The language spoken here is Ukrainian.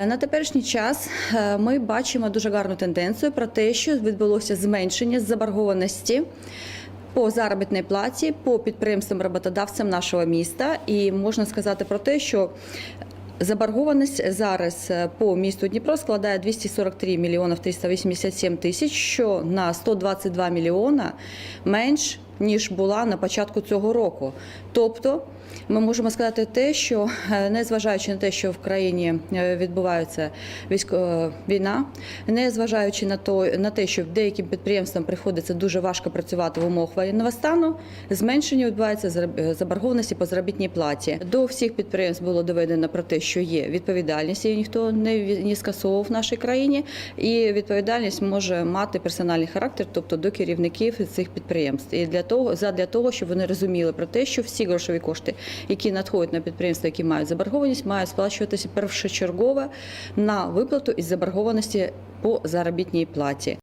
На теперішній час е, ми бачимо дуже гарну тенденцію про те, що відбулося зменшення заборгованості по заробітній платі по підприємствам роботодавцям нашого міста. І можна сказати про те, що Заборгованість зараз е, по місту Дніпро складає 243 мільйонів 387 тисяч, що на 122 мільйона менш ніж була на початку цього року. Тобто ми можемо сказати те, що е, незважаючи на те, що в країні е, відбувається військова війна, незважаючи на то на те, що деяким підприємствам приходиться дуже важко працювати в умовах воєнного стану, зменшення відбувається заборгованості по заробітній платі. До всіх підприємств було доведено про те, що є відповідальність, її ніхто не не скасовував в нашій країні, і відповідальність може мати персональний характер, тобто до керівників цих підприємств. І для того, задля того, щоб вони розуміли про те, що всі грошові кошти, які надходять на підприємства, які мають заборгованість, мають сплачуватися першочергово на виплату із заборгованості по заробітній платі.